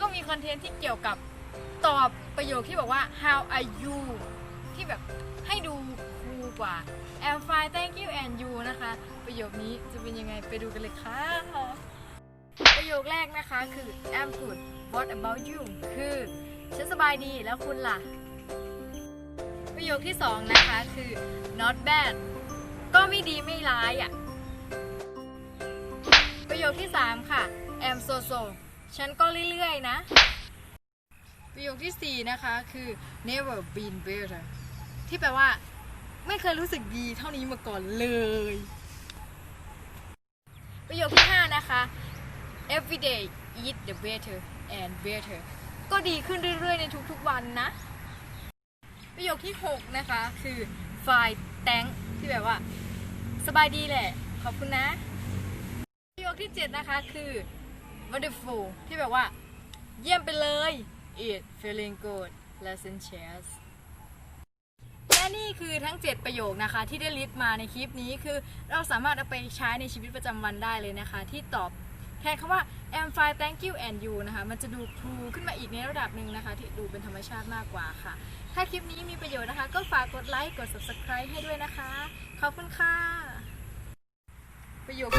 ก็มีคอนเทนต์ที่เกี่ยวกับตอบประโยคที่บอกว่า how are you ที่แบบให้ดูคูลกว่า I'm fine thank you and you นะคะ ประโยคนี้จะเป็นยังไงไปดูกันเลยค่ะ ประโยคแรกนะคะคือ I'm good what about you คือฉันสบายดีแล้วคุณล่ะ ประโยคที่สองนะคะคือ not bad ก็ไม่ดีไม่ร้ายอะ ประโยคที่สามค่ะ am so so ฉันก็เรื่อยๆนะ ประโยคที่สี่นะคะคือ never been better ที่แปลว่า ไม่เคยรู้สึกดีเท่านี้มาก่อนเลย ประโยคที่ห้านะคะ every day eat the better and better ก็ดีขึ้นเรื่อยๆ ในทุกๆวันนะ ประโยคที่ 6 นะคะ คือ fine thank ที่แบบว่า สบายดีแหละ ขอบคุณนะ ประโยคที่ 7 นะคะคือ wonderful ที่แบบว่า เยี่ยมไปเลย it feeling good lesson cheers และนี่คือทั้ง 7 ประโยคนะคะ ที่ได้ลิสต์มาในคลิปนี้คือเราสามารถเอาไปใช้ในชีวิตประจำวันได้เลยนะคะ ที่ตอบแทนคำว่า am fine thank you and you นะคะ มันจะดูครูขึ้นมาอีกในระดับหนึ่งนะคะ ที่ดูเป็นธรรมชาติมากกว่าค่ะ ถ้าคลิปนี้มีประโยชน์นะคะ ก็ฝากกดไลค์ กด subscribe ให้ด้วยนะคะ ขอบคุณค่ะ ประโยค